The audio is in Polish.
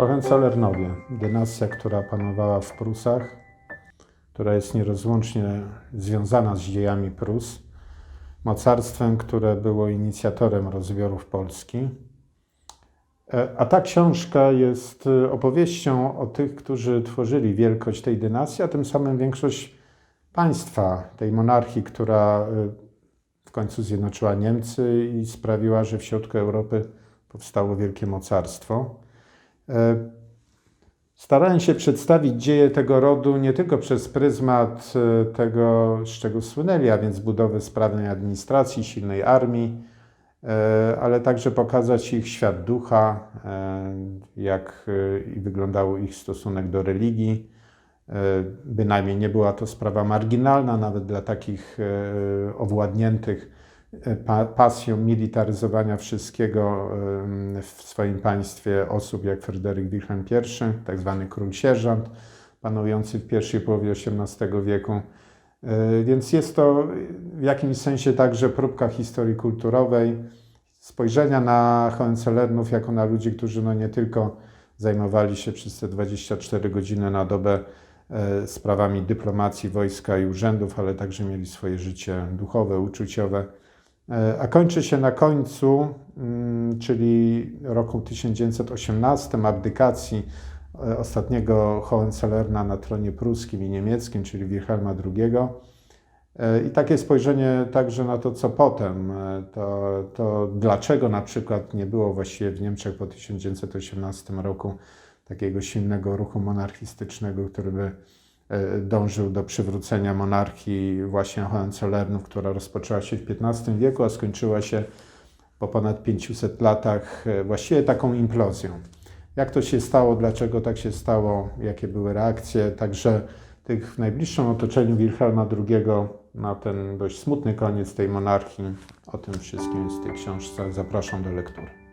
Hohenzollernowie, dynastia, która panowała w Prusach, która jest nierozłącznie związana z dziejami Prus, mocarstwem, które było inicjatorem rozbiorów Polski. E, A ta książka jest e, opowieścią o tych, którzy tworzyli wielkość tej dynastii, a tym samym większość państwa, tej monarchii, która e, w końcu zjednoczyła Niemcy i sprawiła, że w środku Europy powstało wielkie mocarstwo. E, Starałem się przedstawić dzieje tego rodu nie tylko przez pryzmat e, tego, z czego słynęli, a więc budowy sprawnej administracji, silnej armii, e, ale także pokazać ich świat ducha, jak wyglądał ich stosunek do religii. Bynajmniej nie była to sprawa marginalna, nawet dla takich owładniętych pasją militaryzowania wszystkiego w swoim państwie osób jak Fryderyk Wilhelm I, tak zwany król sierżant, panujący w pierwszej połowie XVIII wieku. E, Więc jest to w jakimś sensie także próbka historii kulturowej, spojrzenia na Hohenzollernów jako na ludzi, którzy no nie tylko zajmowali się przez te 24 godziny na dobę e, sprawami dyplomacji, wojska i urzędów, ale także mieli swoje życie duchowe, uczuciowe. E, A kończy się na końcu, mm, czyli roku 1918, abdykacji e, ostatniego Hohenzollerna na tronie pruskim i niemieckim, czyli Wilhelma II. E, I takie spojrzenie także na to, co potem, to, to dlaczego na przykład nie było właściwie w Niemczech po 1918 roku takiego silnego ruchu monarchistycznego, który by dążył do przywrócenia monarchii właśnie Hohenzollernów, która rozpoczęła się w XV wieku, a skończyła się po ponad 500 latach e, właściwie taką implozją. Jak to się stało, dlaczego tak się stało, jakie były reakcje, także tych w najbliższym otoczeniu Wilhelma II na ten dość smutny koniec tej monarchii. O tym wszystkim jest w tej książce. Zapraszam do lektury.